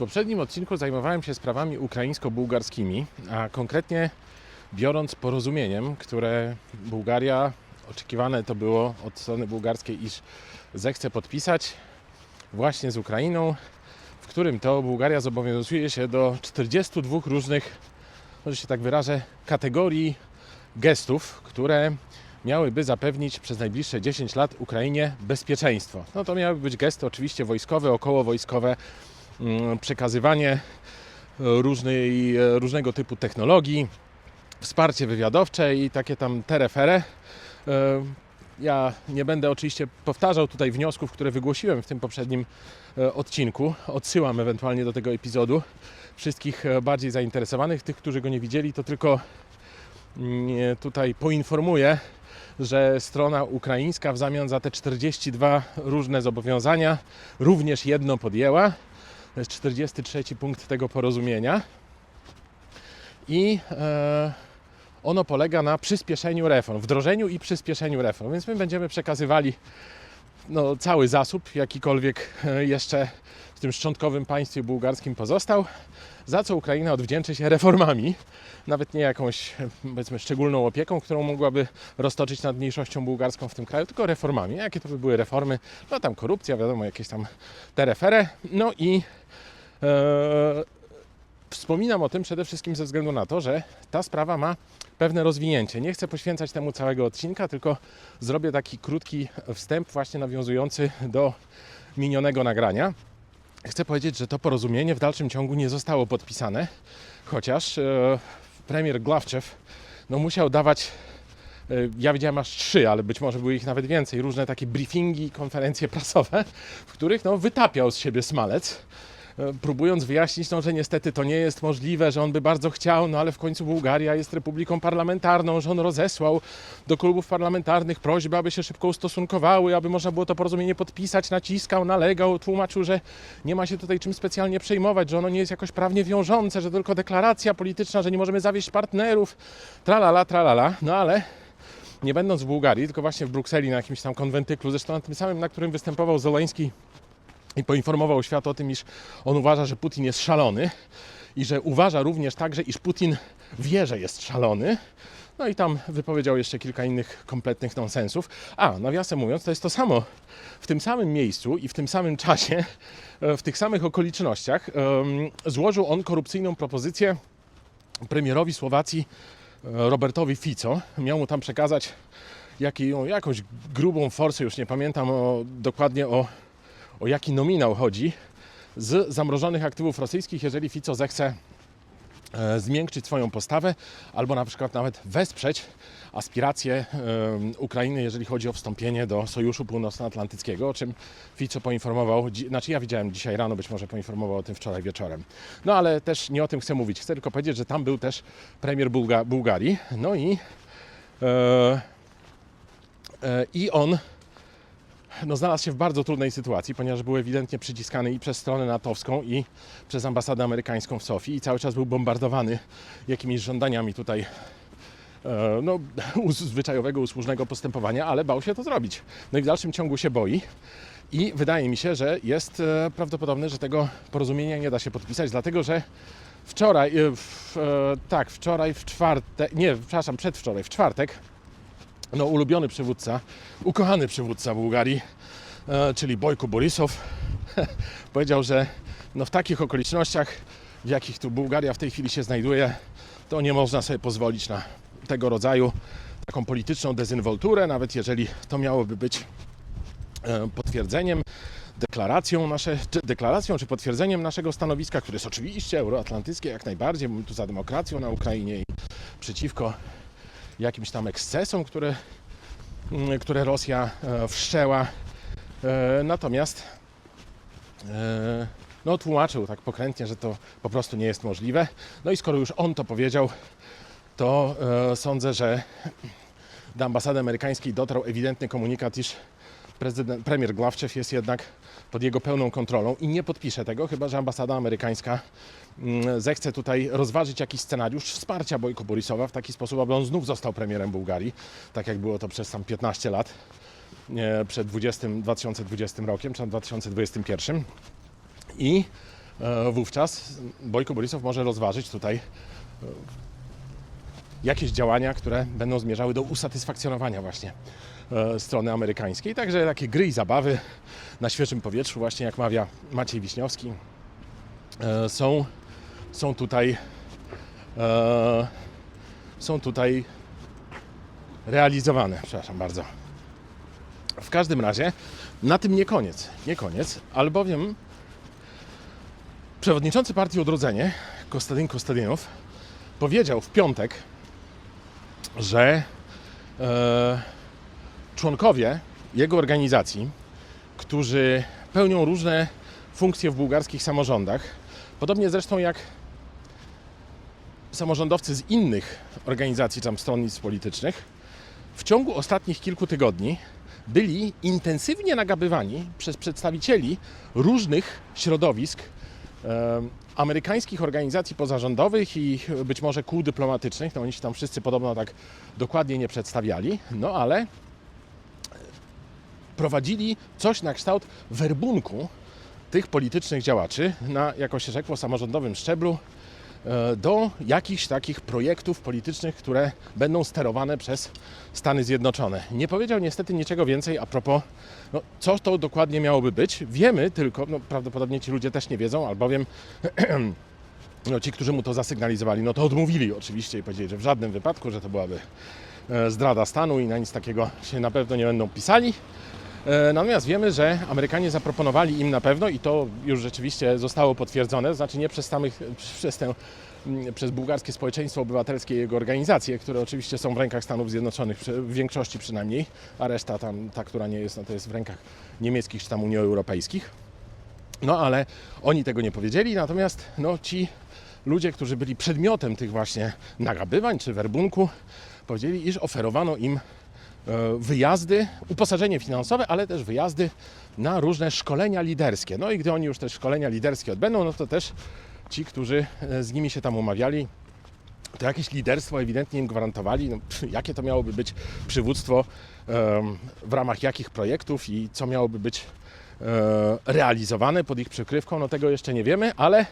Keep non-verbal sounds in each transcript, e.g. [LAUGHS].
poprzednim odcinku zajmowałem się sprawami ukraińsko-bułgarskimi, a konkretnie biorąc porozumieniem, które Bułgaria, oczekiwane to było od strony bułgarskiej, iż zechce podpisać właśnie z Ukrainą, w którym to Bułgaria zobowiązuje się do 42 różnych, może się tak wyrażę, kategorii gestów, które miałyby zapewnić przez najbliższe 10 lat Ukrainie bezpieczeństwo. No to miały być gesty oczywiście wojskowe, okołowojskowe, przekazywanie e, różnej, e, różnego typu technologii, wsparcie wywiadowcze i takie tam terefere. E, Ja nie będę oczywiście powtarzał tutaj wniosków, które wygłosiłem w tym poprzednim e, odcinku. Odsyłam ewentualnie do tego epizodu. Wszystkich e, bardziej zainteresowanych, tych, którzy go nie widzieli, to tylko mm, tutaj poinformuję, że strona ukraińska w zamian za te 42 różne zobowiązania również jedno podjęła. To jest 43 punkt tego porozumienia. I e, ono polega na przyspieszeniu reform, wdrożeniu i przyspieszeniu reform. Więc my będziemy przekazywali no, cały zasób, jakikolwiek e, jeszcze w tym szczątkowym państwie bułgarskim pozostał, za co Ukraina odwdzięczy się reformami, nawet nie jakąś powiedzmy szczególną opieką, którą mogłaby roztoczyć nad mniejszością bułgarską w tym kraju, tylko reformami. Jakie to by były reformy? No tam korupcja, wiadomo, jakieś tam terefere, no i e, Wspominam o tym przede wszystkim ze względu na to, że ta sprawa ma pewne rozwinięcie. Nie chcę poświęcać temu całego odcinka, tylko zrobię taki krótki wstęp, właśnie nawiązujący do minionego nagrania. Chcę powiedzieć, że to porozumienie w dalszym ciągu nie zostało podpisane, chociaż e, premier Gławczew no, musiał dawać e, ja widziałem aż trzy, ale być może były ich nawet więcej, różne takie briefingi, konferencje prasowe, w których no, wytapiał z siebie smalec, próbując wyjaśnić, no, że niestety to nie jest możliwe, że on by bardzo chciał, no ale w końcu Bułgaria jest republiką parlamentarną, że on rozesłał do klubów parlamentarnych prośbę, aby się szybko ustosunkowały, aby można było to porozumienie podpisać, naciskał, nalegał, tłumaczył, że nie ma się tutaj czym specjalnie przejmować, że ono nie jest jakoś prawnie wiążące, że tylko deklaracja polityczna, że nie możemy zawieść partnerów, tralala, tralala, no ale nie będąc w Bułgarii, tylko właśnie w Brukseli na jakimś tam konwentyklu, zresztą na tym samym, na którym występował Zeleński i poinformował świat o tym, iż on uważa, że Putin jest szalony i że uważa również także, iż Putin wie, że jest szalony. No i tam wypowiedział jeszcze kilka innych kompletnych nonsensów. A, nawiasem mówiąc, to jest to samo w tym samym miejscu i w tym samym czasie, e, w tych samych okolicznościach złożył on korupcyjną propozycję premierowi Słowacji e, Robertowi Fico. Miał mu tam przekazać jakąś grubą forsę, już nie pamiętam o, dokładnie o, o jaki nominał chodzi, z zamrożonych aktywów rosyjskich, jeżeli Fico zechce e, zmiękczyć swoją postawę, albo na przykład nawet wesprzeć aspiracje e, Ukrainy, jeżeli chodzi o wstąpienie do Sojuszu Północnoatlantyckiego, o czym Fico poinformował, znaczy ja widziałem dzisiaj rano, być może poinformował o tym wczoraj wieczorem. No ale też nie o tym chcę mówić, chcę tylko powiedzieć, że tam był też premier Bułga- Bułgarii, no i e, e, i on no, znalazł się w bardzo trudnej sytuacji, ponieważ był ewidentnie przyciskany i przez stronę natowską, i przez ambasadę amerykańską w Sofii, i cały czas był bombardowany jakimiś żądaniami tutaj e, no, zwyczajowego, usłużnego postępowania, ale bał się to zrobić. No i w dalszym ciągu się boi. I wydaje mi się, że jest e, prawdopodobne, że tego porozumienia nie da się podpisać, dlatego że wczoraj, e, w, tak, wczoraj w czwartek, nie, przepraszam, przedwczoraj, w czwartek, no, ulubiony przywódca, ukochany przywódca Bułgarii, e, czyli Bojko Borisow, [LAUGHS] powiedział, że no, w takich okolicznościach, w jakich tu Bułgaria w tej chwili się znajduje, to nie można sobie pozwolić na tego rodzaju taką polityczną dezynwolturę, nawet jeżeli to miałoby być e, potwierdzeniem, deklaracją, nasze, czy deklaracją czy potwierdzeniem naszego stanowiska, które jest oczywiście euroatlantyckie jak najbardziej, tu za demokracją na Ukrainie i przeciwko jakimś tam ekscesom, które, mm, które Rosja e, wszczęła. E, Natomiast e, no, tłumaczył tak pokrętnie, że to po prostu nie jest możliwe. No i skoro już on to powiedział, to sądzę, że do ambasady amerykańskiej dotarł ewidentny komunikat, iż prezydent, premier Gławczew jest jednak pod jego pełną kontrolą i nie podpisze tego, chyba że ambasada amerykańska mm, zechce tutaj rozważyć jakiś scenariusz wsparcia Bojko Borisowa w taki sposób, aby on znów został premierem Bułgarii, tak jak było to przez tam 15 lat przed 20, 2020 rokiem, czy 2021. I e, wówczas Bojko Borisow może rozważyć tutaj e, jakieś działania, które będą zmierzały do usatysfakcjonowania właśnie strony amerykańskiej. Także takie gry i zabawy na świeżym powietrzu, właśnie jak mawia Maciej Wiśniowski, e, są, są tutaj e, są tutaj realizowane. Przepraszam bardzo. W każdym razie na tym nie koniec. Nie koniec, albowiem przewodniczący partii Odrodzenie, Kostadyn Kostadynów, powiedział w piątek, że e, członkowie jego organizacji, którzy pełnią różne funkcje w bułgarskich samorządach, podobnie zresztą jak samorządowcy z innych organizacji tam stronnictw politycznych, w ciągu ostatnich kilku tygodni byli intensywnie nagabywani przez przedstawicieli różnych środowisk e, amerykańskich organizacji pozarządowych i być może kół dyplomatycznych. No oni się tam wszyscy podobno tak dokładnie nie przedstawiali, no ale prowadzili coś na kształt werbunku tych politycznych działaczy na, jako się rzekło, samorządowym szczeblu e, do jakichś takich projektów politycznych, które będą sterowane przez Stany Zjednoczone. Nie powiedział niestety niczego więcej a propos, no, co to dokładnie miałoby być. Wiemy tylko, no, prawdopodobnie ci ludzie też nie wiedzą, albowiem [CLEARS THROAT] no, ci, którzy mu to zasygnalizowali, no to odmówili oczywiście i powiedzieli, że w żadnym wypadku, że to byłaby e, zdrada stanu i na nic takiego się na pewno nie będą pisali. E, Natomiast wiemy, że Amerykanie zaproponowali im na pewno i to już rzeczywiście zostało potwierdzone, to znaczy nie przez samych, przez tę mm, przez bułgarskie społeczeństwo obywatelskie i jego organizacje, które oczywiście są w rękach Stanów Zjednoczonych, w większości przynajmniej, a reszta tam, ta, która nie jest, no to jest w rękach niemieckich czy tam Unii Europejskich. No ale oni tego nie powiedzieli, natomiast no, ci ludzie, którzy byli przedmiotem tych właśnie nagabywań czy werbunku, powiedzieli, iż oferowano im wyjazdy, uposażenie finansowe, ale też wyjazdy na różne szkolenia liderskie. No i gdy oni już te szkolenia liderskie odbędą, no to też ci, którzy e, z nimi się tam umawiali, to jakieś liderstwo ewidentnie im gwarantowali. No, jakie to miałoby być przywództwo, w ramach jakich projektów i co miałoby być e, realizowane pod ich przykrywką, no tego jeszcze nie wiemy, ale e,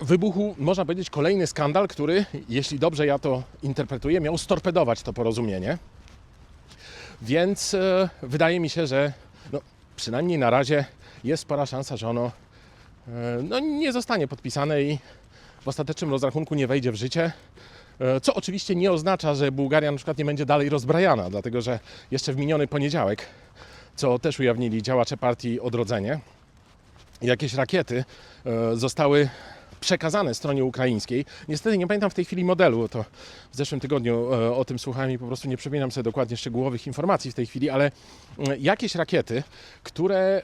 wybuchł, można powiedzieć, kolejny skandal, który, jeśli dobrze ja to interpretuję, miał storpedować to porozumienie. Więc e, wydaje mi się, że no, przynajmniej na razie jest spora szansa, że ono e, no, nie zostanie podpisane i w ostatecznym rozrachunku nie wejdzie w życie. E, Co oczywiście nie oznacza, że Bułgaria na przykład nie będzie dalej rozbrajana, dlatego że jeszcze w miniony poniedziałek, co też ujawnili działacze partii Odrodzenie, jakieś rakiety e, zostały przekazane stronie ukraińskiej. Niestety nie pamiętam w tej chwili modelu, to w zeszłym tygodniu e, o tym słuchałem i po prostu nie przypominam sobie dokładnie szczegółowych informacji w tej chwili, ale e, jakieś rakiety, które, e,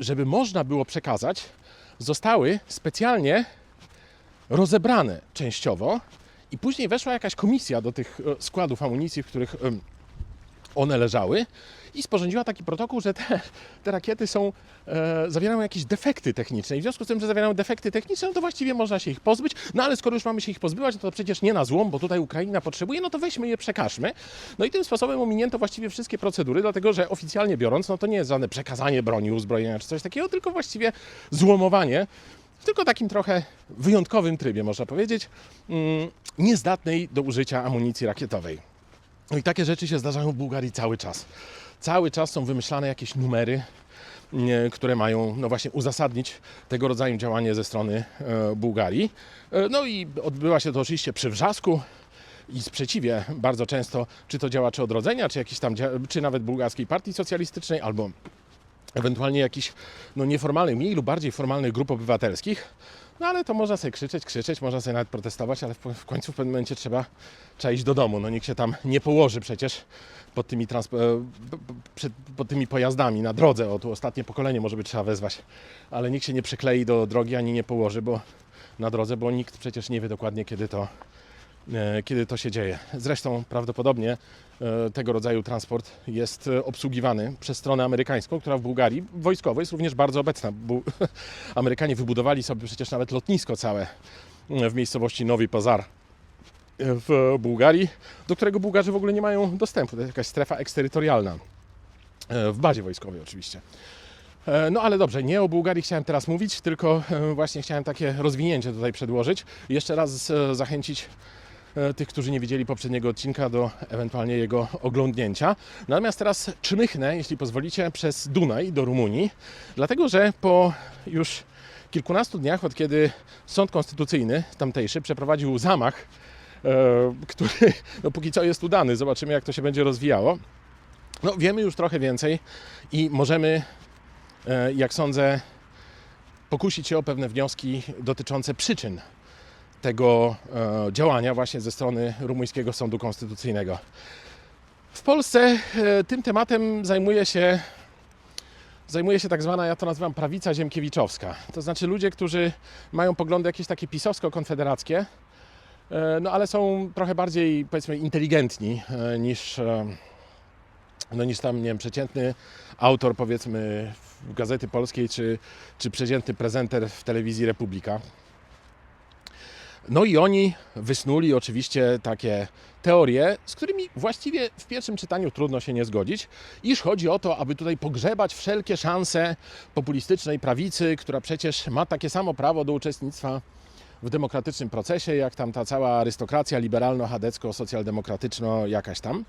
żeby można było przekazać, zostały specjalnie rozebrane częściowo i później weszła jakaś komisja do tych składów amunicji, w których one leżały i sporządziła taki protokół, że te, te rakiety są, e, zawierają jakieś defekty techniczne. I w związku z tym, że zawierają defekty techniczne, no to właściwie można się ich pozbyć. No ale skoro już mamy się ich pozbywać, no to przecież nie na złom, bo tutaj Ukraina potrzebuje, no to weźmy je, przekażmy. No i tym sposobem ominięto właściwie wszystkie procedury, dlatego że oficjalnie biorąc, no to nie jest żadne przekazanie broni, uzbrojenia czy coś takiego, tylko właściwie złomowanie w tylko takim trochę wyjątkowym trybie, można powiedzieć, mm, niezdatnej do użycia amunicji rakietowej. No i takie rzeczy się zdarzają w Bułgarii cały czas. Cały czas są wymyślane jakieś numery, nie, które mają no właśnie uzasadnić tego rodzaju działanie ze strony e, Bułgarii. E, no i odbywa się to oczywiście przy wrzasku i sprzeciwie bardzo często, czy to działaczy odrodzenia, czy jakiś tam, czy nawet bułgarskiej partii socjalistycznej, albo ewentualnie jakichś no, nieformalnych, mniej lub bardziej formalnych grup obywatelskich. No ale to można sobie krzyczeć, krzyczeć, można sobie nawet protestować, ale w, w końcu w pewnym momencie trzeba, trzeba iść do domu. No nikt się tam nie położy przecież pod tymi, e, przed, pod tymi pojazdami na drodze. O, tu ostatnie pokolenie może by trzeba wezwać, ale nikt się nie przyklei do drogi ani nie położy, bo na drodze, bo nikt przecież nie wie dokładnie kiedy to, kiedy to się dzieje. Zresztą prawdopodobnie e, tego rodzaju transport jest e, obsługiwany przez stronę amerykańską, która w Bułgarii wojskowo jest również bardzo obecna. Bu- [LAUGHS] Amerykanie wybudowali sobie przecież nawet lotnisko całe e, w miejscowości Nowy Pazar e, w Bułgarii, do którego Bułgarzy w ogóle nie mają dostępu. To jest jakaś strefa eksterytorialna. E, W bazie wojskowej oczywiście. E, No ale dobrze, nie o Bułgarii chciałem teraz mówić, tylko e, właśnie chciałem takie rozwinięcie tutaj przedłożyć. Jeszcze raz e, zachęcić e, tych, którzy nie widzieli poprzedniego odcinka do ewentualnie jego oglądnięcia. Natomiast teraz czmychnę, jeśli pozwolicie, przez Dunaj do Rumunii, dlatego że po już kilkunastu dniach, od kiedy Sąd Konstytucyjny tamtejszy przeprowadził zamach, e, który no, póki co jest udany, zobaczymy jak to się będzie rozwijało. No, wiemy już trochę więcej i możemy, e, jak sądzę, pokusić się o pewne wnioski dotyczące przyczyn tego e, działania właśnie ze strony rumuńskiego sądu konstytucyjnego. W Polsce e, tym tematem zajmuje się zajmuje się tak zwana, ja to nazywam prawica ziemkiewiczowska. To znaczy ludzie, którzy mają poglądy jakieś takie pisowsko-konfederackie, e, no ale są trochę bardziej powiedzmy inteligentni niż, no, niż tam, nie wiem, przeciętny autor powiedzmy Gazety Polskiej czy, czy przeciętny prezenter w telewizji Republika. No i oni wysnuli oczywiście takie teorie, z którymi właściwie w pierwszym czytaniu trudno się nie zgodzić, iż chodzi o to, aby tutaj pogrzebać wszelkie szanse populistycznej prawicy, która przecież ma takie samo prawo do uczestnictwa w demokratycznym procesie, jak tam ta cała arystokracja liberalno-chadecko-socjaldemokratyczno jakaś tam.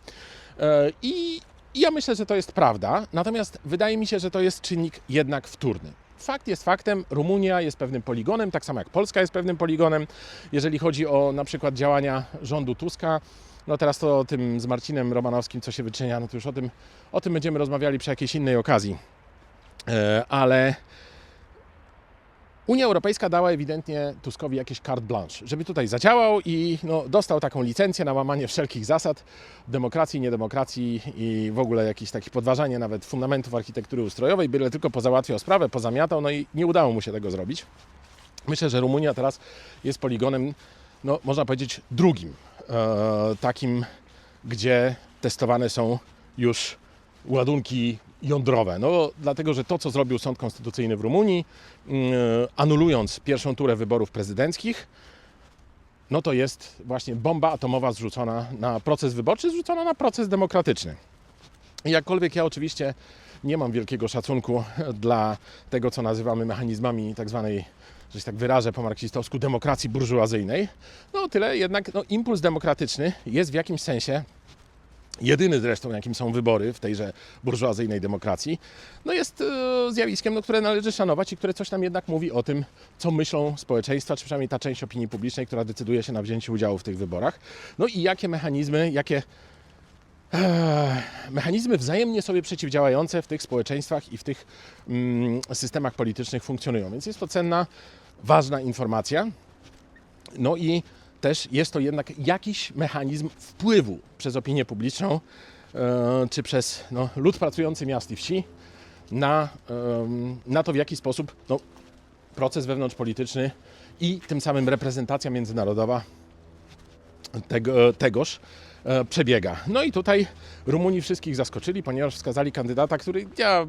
E, I i ja myślę, że to jest prawda, natomiast wydaje mi się, że to jest czynnik jednak wtórny. Fakt jest faktem, Rumunia jest pewnym poligonem, tak samo jak Polska jest pewnym poligonem. Jeżeli chodzi o na przykład działania rządu Tuska, no teraz to o tym z Marcinem Romanowskim, co się wyczynia, no to już o tym, o tym będziemy rozmawiali przy jakiejś innej okazji. E, Ale Unia Europejska dała ewidentnie Tuskowi jakieś carte blanche, żeby tutaj zadziałał i no, dostał taką licencję na łamanie wszelkich zasad demokracji, niedemokracji i w ogóle jakieś takie podważanie nawet fundamentów architektury ustrojowej, byle tylko pozałatwiał sprawę, pozamiatał, no i nie udało mu się tego zrobić. Myślę, że Rumunia teraz jest poligonem, no można powiedzieć, drugim, e, takim, gdzie testowane są już ładunki jądrowe. No, dlatego, że to, co zrobił Sąd Konstytucyjny w Rumunii, mm, anulując pierwszą turę wyborów prezydenckich, no to jest właśnie bomba atomowa zrzucona na proces wyborczy, zrzucona na proces demokratyczny. Jakkolwiek ja oczywiście nie mam wielkiego szacunku dla tego, co nazywamy mechanizmami tak zwanej, że się tak wyrażę po marksistowsku, demokracji burżuazyjnej, no tyle jednak no, impuls demokratyczny jest w jakimś sensie jedyny zresztą, jakim są wybory w tejże burżuazyjnej demokracji, no jest e, zjawiskiem, no, które należy szanować i które coś nam jednak mówi o tym, co myślą społeczeństwa, czy przynajmniej ta część opinii publicznej, która decyduje się na wzięcie udziału w tych wyborach. No i jakie mechanizmy, jakie e, mechanizmy wzajemnie sobie przeciwdziałające w tych społeczeństwach i w tych mm, systemach politycznych funkcjonują. Więc jest to cenna, ważna informacja. No i też jest to jednak jakiś mechanizm wpływu przez opinię publiczną e, czy przez no, lud pracujący miast i wsi na, na to, w jaki sposób no, proces wewnątrzpolityczny i tym samym reprezentacja międzynarodowa tego, tegoż e, przebiega. No i tutaj Rumuni wszystkich zaskoczyli, ponieważ wskazali kandydata, który ja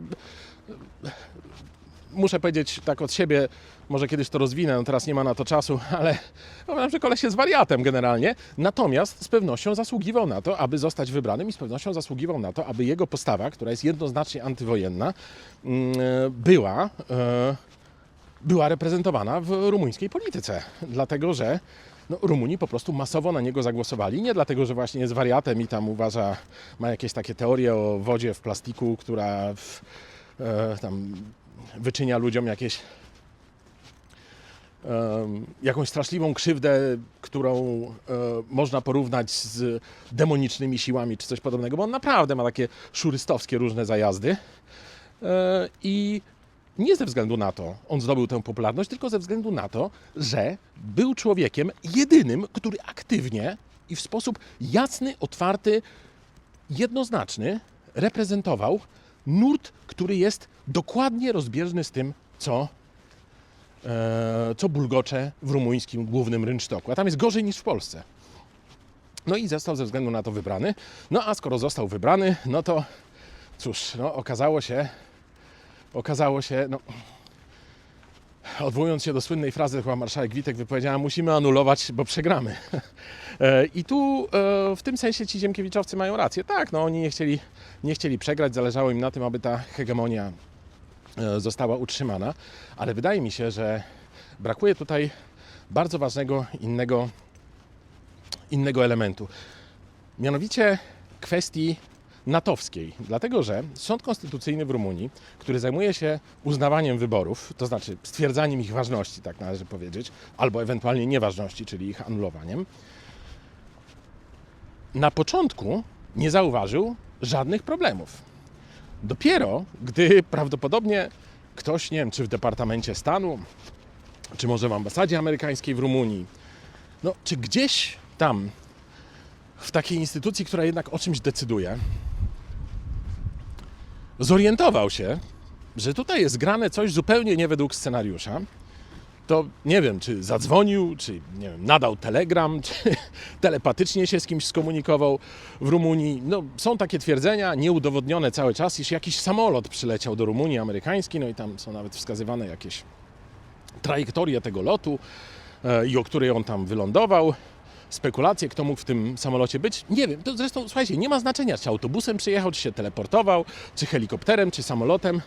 muszę powiedzieć tak od siebie, może kiedyś to rozwinę, no teraz nie ma na to czasu, [LAUGHS] ale powiem, że koleś jest wariatem generalnie. Natomiast z pewnością zasługiwał na to, aby zostać wybranym i z pewnością zasługiwał na to, aby jego postawa, która jest jednoznacznie antywojenna, mm, była, e, była reprezentowana w rumuńskiej polityce. Dlatego, że no, Rumuni po prostu masowo na niego zagłosowali. Nie dlatego, że właśnie jest wariatem i tam uważa, ma jakieś takie teorie o wodzie w plastiku, która w, e, tam wyczynia ludziom jakieś jakąś straszliwą krzywdę, którą e, można porównać z demonicznymi siłami czy coś podobnego, bo on naprawdę ma takie szurystowskie różne zajazdy. E, I nie ze względu na to on zdobył tę popularność, tylko ze względu na to, że był człowiekiem jedynym, który aktywnie i w sposób jasny, otwarty, jednoznaczny reprezentował nurt, który jest dokładnie rozbieżny z tym, co, e, co bulgocze w rumuńskim głównym rynsztoku. A tam jest gorzej niż w Polsce. No i został ze względu na to wybrany. No a skoro został wybrany, no to cóż, no, okazało się, okazało się, no, odwołując się do słynnej frazy, chyba marszałek Witek wypowiedziała, musimy anulować, bo przegramy. [LAUGHS] E, I tu e, w tym sensie ci Ziemkiewiczowcy mają rację. Tak, no oni nie chcieli, nie chcieli przegrać, zależało im na tym, aby ta hegemonia e, została utrzymana, ale wydaje mi się, że brakuje tutaj bardzo ważnego innego, innego elementu. Mianowicie kwestii natowskiej, dlatego że Sąd Konstytucyjny w Rumunii, który zajmuje się uznawaniem wyborów, to znaczy stwierdzaniem ich ważności, tak należy powiedzieć, albo ewentualnie nieważności, czyli ich anulowaniem, na początku nie zauważył żadnych problemów. Dopiero gdy prawdopodobnie ktoś, nie wiem, czy w Departamencie Stanu, czy może w ambasadzie amerykańskiej w Rumunii, no, czy gdzieś tam w takiej instytucji, która jednak o czymś decyduje, zorientował się, że tutaj jest grane coś zupełnie nie według scenariusza, to nie wiem, czy zadzwonił, czy nie wiem, nadał telegram, [LAUGHS] czy telepatycznie się z kimś skomunikował w Rumunii. No, są takie twierdzenia, nieudowodnione cały czas, iż jakiś samolot przyleciał do Rumunii amerykański, no i tam są nawet wskazywane jakieś trajektorie tego lotu e, i o której on tam wylądował. Spekulacje, kto mógł w tym samolocie być, nie wiem. To zresztą, słuchajcie, nie ma znaczenia, czy autobusem przyjechał, czy się teleportował, czy helikopterem, czy samolotem.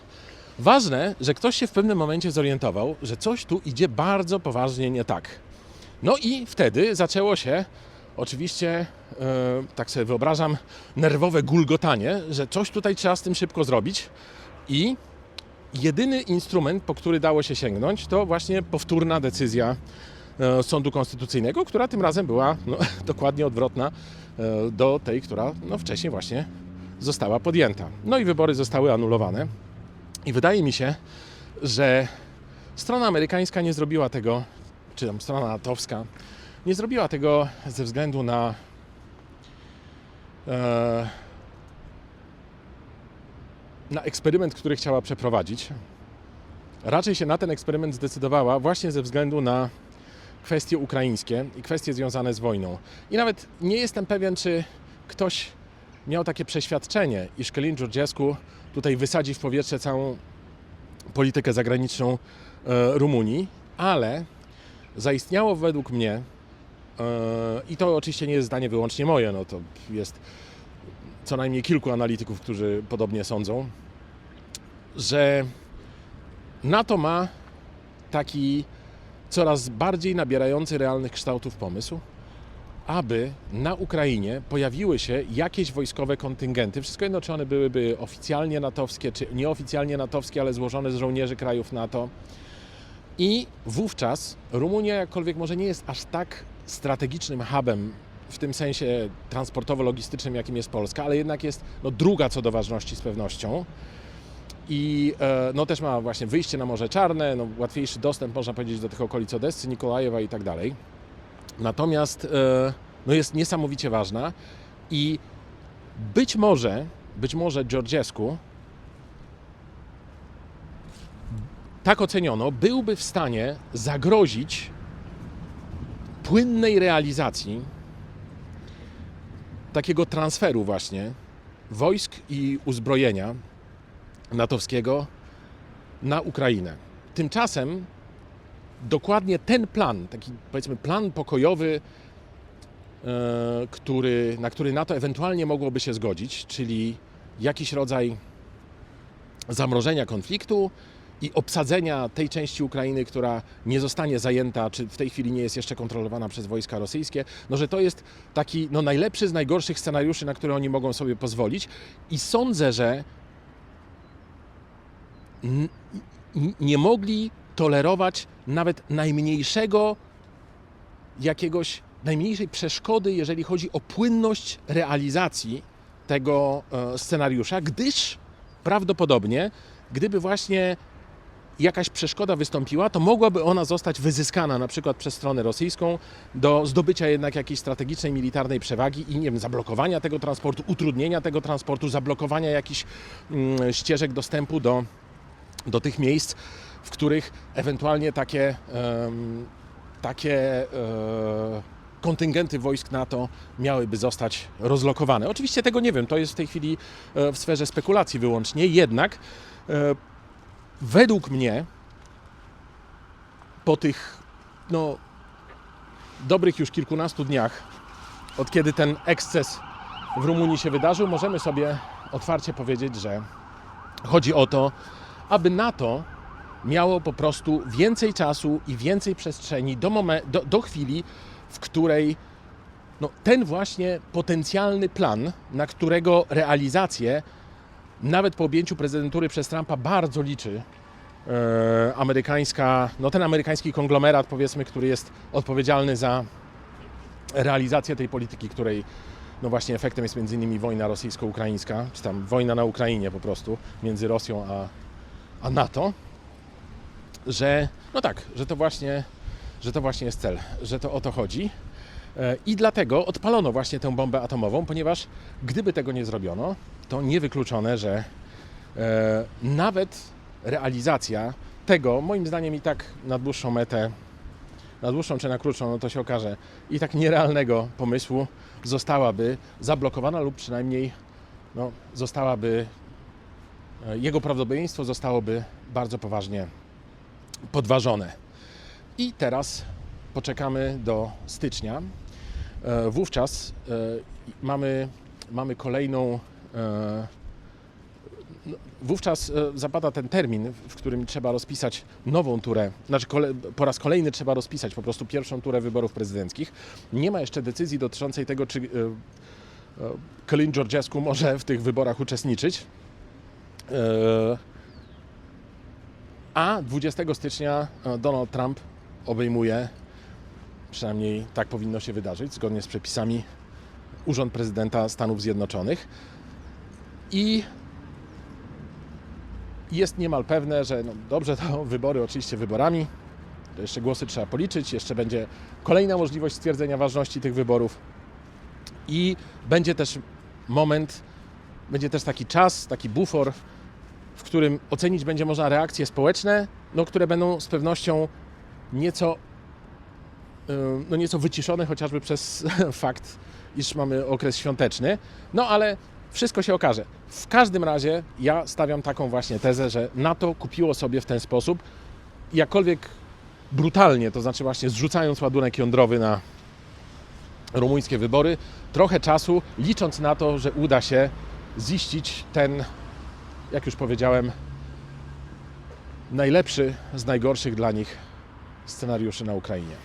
Ważne, że ktoś się w pewnym momencie zorientował, że coś tu idzie bardzo poważnie nie tak. No i wtedy zaczęło się oczywiście, e, tak sobie wyobrażam, nerwowe gulgotanie, że coś tutaj trzeba z tym szybko zrobić i jedyny instrument, po który dało się sięgnąć, to właśnie powtórna decyzja Sądu Konstytucyjnego, która tym razem była no, [LAUGHS] dokładnie odwrotna e, do tej, która no, wcześniej właśnie została podjęta. No i wybory zostały anulowane. I wydaje mi się, że strona amerykańska nie zrobiła tego, czy tam strona natowska, nie zrobiła tego ze względu na e, na eksperyment, który chciała przeprowadzić. Raczej się na ten eksperyment zdecydowała właśnie ze względu na kwestie ukraińskie i kwestie związane z wojną. I nawet nie jestem pewien, czy ktoś miał takie przeświadczenie, iż Kelin Georgescu tutaj wysadzi w powietrze całą politykę zagraniczną e, Rumunii, ale zaistniało według mnie, e, i to oczywiście nie jest zdanie wyłącznie moje, no to jest co najmniej kilku analityków, którzy podobnie sądzą, że NATO ma taki coraz bardziej nabierający realnych kształtów pomysł, aby na Ukrainie pojawiły się jakieś wojskowe kontyngenty. Wszystko jedno, czy one byłyby oficjalnie natowskie, czy nieoficjalnie natowskie, ale złożone z żołnierzy krajów NATO. I wówczas Rumunia, jakkolwiek może nie jest aż tak strategicznym hubem w tym sensie transportowo-logistycznym, jakim jest Polska, ale jednak jest no, druga co do ważności z pewnością. I e, no, też ma właśnie wyjście na Morze Czarne, no, łatwiejszy dostęp, można powiedzieć, do tych okolic Odessy, Nikolajewa i tak dalej. Natomiast e, no, jest niesamowicie ważna i być może, być może Georgescu tak oceniono, byłby w stanie zagrozić płynnej realizacji takiego transferu właśnie wojsk i uzbrojenia natowskiego na Ukrainę. Tymczasem dokładnie ten plan, taki powiedzmy plan pokojowy, e, który, na który NATO ewentualnie mogłoby się zgodzić, czyli jakiś rodzaj zamrożenia konfliktu i obsadzenia tej części Ukrainy, która nie zostanie zajęta, czy w tej chwili nie jest jeszcze kontrolowana przez wojska rosyjskie, no że to jest taki no, najlepszy z najgorszych scenariuszy, na które oni mogą sobie pozwolić. I sądzę, że nie mogli tolerować nawet najmniejszego jakiegoś, najmniejszej przeszkody, jeżeli chodzi o płynność realizacji tego e, scenariusza, gdyż prawdopodobnie, gdyby właśnie jakaś przeszkoda wystąpiła, to mogłaby ona zostać wyzyskana na przykład przez stronę rosyjską do zdobycia jednak jakiejś strategicznej, militarnej przewagi i nie wiem, zablokowania tego transportu, utrudnienia tego transportu, zablokowania jakichś mm, ścieżek dostępu do, do tych miejsc, w których ewentualnie takie, takie e, kontyngenty wojsk NATO miałyby zostać rozlokowane. Oczywiście tego nie wiem, to jest w tej chwili e, w sferze spekulacji wyłącznie, jednak e, według mnie po tych no, dobrych już kilkunastu dniach, od kiedy ten eksces w Rumunii się wydarzył, możemy sobie otwarcie powiedzieć, że chodzi o to, aby NATO miało po prostu więcej czasu i więcej przestrzeni do, momen- do, do chwili, w której no, ten właśnie potencjalny plan, na którego realizację nawet po objęciu prezydentury przez Trumpa bardzo liczy e, amerykańska, no ten amerykański konglomerat, powiedzmy, który jest odpowiedzialny za realizację tej polityki, której no właśnie efektem jest między innymi wojna rosyjsko-ukraińska, czy tam wojna na Ukrainie po prostu między Rosją a, a NATO, że no tak, że to właśnie, że to właśnie jest cel, że to o to chodzi. E, I dlatego odpalono właśnie tę bombę atomową, ponieważ gdyby tego nie zrobiono, to niewykluczone, że e, nawet realizacja tego, moim zdaniem i tak na dłuższą metę, na dłuższą czy na krótszą, no to się okaże, i tak nierealnego pomysłu zostałaby zablokowana lub przynajmniej no, zostałaby, jego prawdopodobieństwo zostałoby bardzo poważnie podważone. I teraz poczekamy do stycznia. E, Wówczas e, mamy, mamy kolejną. e, no, Wówczas e, zapada ten termin, w którym trzeba rozpisać nową turę, znaczy po raz kolejny trzeba rozpisać po prostu pierwszą turę wyborów prezydenckich. Nie ma jeszcze decyzji dotyczącej tego, czy e, e, Colin Georgescu może w tych wyborach uczestniczyć. E, A 20 stycznia e, Donald Trump obejmuje, przynajmniej tak powinno się wydarzyć, zgodnie z przepisami, Urząd Prezydenta Stanów Zjednoczonych. I jest niemal pewne, że no dobrze, to [LAUGHS] wybory oczywiście wyborami, to jeszcze głosy trzeba policzyć, jeszcze będzie kolejna możliwość stwierdzenia ważności tych wyborów i będzie też moment, będzie też taki czas, taki bufor, w którym ocenić będzie można reakcje społeczne, no, które będą z pewnością nieco, y, no, nieco wyciszone chociażby przez [LAUGHS] fakt, iż mamy okres świąteczny. No ale wszystko się okaże. W każdym razie ja stawiam taką właśnie tezę, że NATO kupiło sobie w ten sposób, jakkolwiek brutalnie, to znaczy właśnie zrzucając ładunek jądrowy na rumuńskie wybory, trochę czasu, licząc na to, że uda się ziścić ten, jak już powiedziałem, najlepszy z najgorszych dla nich scenariuszy na Ukrainie.